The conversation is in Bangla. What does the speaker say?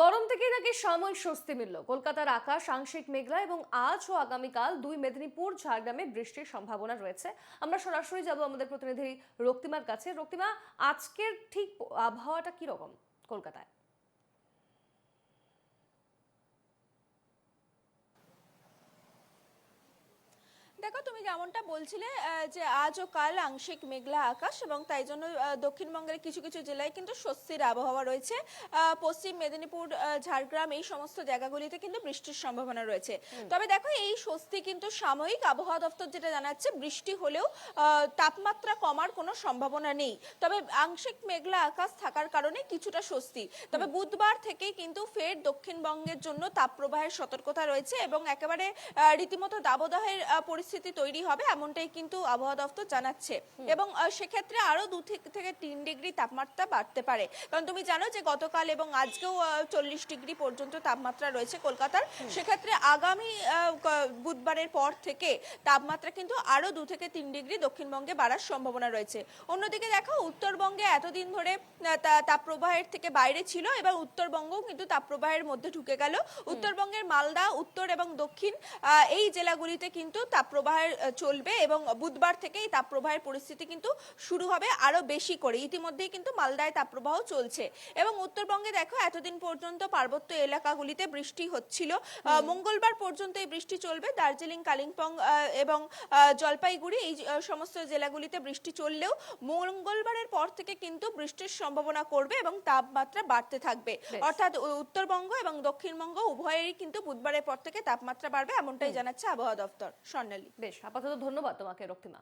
গরম থেকে নাকি সাময়িক স্বস্তি মিলল। কলকাতার আকাশ, আংশিক মেঘলা এবং আজ ও আগামীকাল দুই মেদিনীপুর, ঝাড়গ্রামে বৃষ্টির সম্ভাবনা রয়েছে। আমরা সরাসরি যাব আমাদের প্রতিনিধি রক্তিমার কাছে। রক্তিমা, আজকের ঠিক আবহাওয়াটা কি রকম কলকাতায়? দেখো তুমি যেমনটা বলছিলে যে আজ ও কাল আংশিক মেঘলা আকাশ এবং তাই জন্য দক্ষিণবঙ্গের কিছু কিছু জেলায় কিন্তু স্বস্তির আবহাওয়া রয়েছে। পশ্চিম মেদিনীপুর ঝাড়গ্রাম এই সমস্ত জায়গাগুলিতে কিন্তু বৃষ্টির সম্ভাবনা রয়েছে। তবে দেখো এই স্বস্তি কিন্তু সাময়িক আবহাওয়া দপ্তর যেটা জানাচ্ছে বৃষ্টি হলেও আহ, তাপমাত্রা কমার কোনো সম্ভাবনা নেই। তবে আংশিক মেঘলা আকাশ থাকার কারণে কিছুটা স্বস্তি। তবে বুধবার থেকেই কিন্তু ফের দক্ষিণবঙ্গের জন্য তাপপ্রবাহের সতর্কতা রয়েছে এবং একেবারে রীতিমতো দাবদাহের আহ, পরিস্থিতি তৈরি হবে এমনটাই কিন্তু আবহাওয়া দপ্তর জানাচ্ছে। এবং সেক্ষেত্রে আরও দু থেকে তিন ডিগ্রি তাপমাত্রা বাড়তে পারে। কারণ তুমি জানো যে গতকাল এবং আজকেও চল্লিশ ডিগ্রি পর্যন্ত তাপমাত্রা রয়েছে কলকাতার। সেক্ষেত্রে আগামী বুধবারের পর থেকে তাপমাত্রা কিন্তু আরও দু থেকে তিন ডিগ্রি দক্ষিণবঙ্গে বাড়ার সম্ভাবনা রয়েছে। অন্যদিকে দেখো উত্তরবঙ্গে এতদিন ধরে তাপপ্রবাহের থেকে বাইরে ছিল এবার উত্তরবঙ্গও কিন্তু তাপপ্রবাহের মধ্যে ঢুকে গেল। উত্তরবঙ্গের মালদা উত্তর এবং দক্ষিণ আহ, এই জেলাগুলিতে কিন্তু তাপপ্রবাহের আহ, চলবে এবং বুধবার থেকেই তাপপ্রবাহের পরিস্থিতি কিন্তু শুরু হবে আরও বেশি করে। ইতিমধ্যেই কিন্তু মালদায় তাপপ্রবাহ চলছে এবং উত্তরবঙ্গে দেখো এতদিন পর্যন্ত পার্বত্য এলাকাগুলিতে বৃষ্টি হচ্ছিল। মঙ্গলবার পর্যন্ত এই বৃষ্টি চলবে। দার্জিলিং কালিম্পং এবং জলপাইগুড়ি এই সমস্ত জেলাগুলিতে বৃষ্টি চললেও মঙ্গলবারের পর থেকে কিন্তু বৃষ্টির সম্ভাবনা করবে এবং তাপমাত্রা বাড়তে থাকবে। অর্থাৎ উত্তরবঙ্গ এবং দক্ষিণবঙ্গ উভয়েরই কিন্তু বুধবারের পর থেকে তাপমাত্রা বাড়বে এমনটাই জানাচ্ছে আবহাওয়া দপ্তর। স্বর্ণালী। বেশ আপাতত ধন্যবাদ তোমাকে রক্তিমা।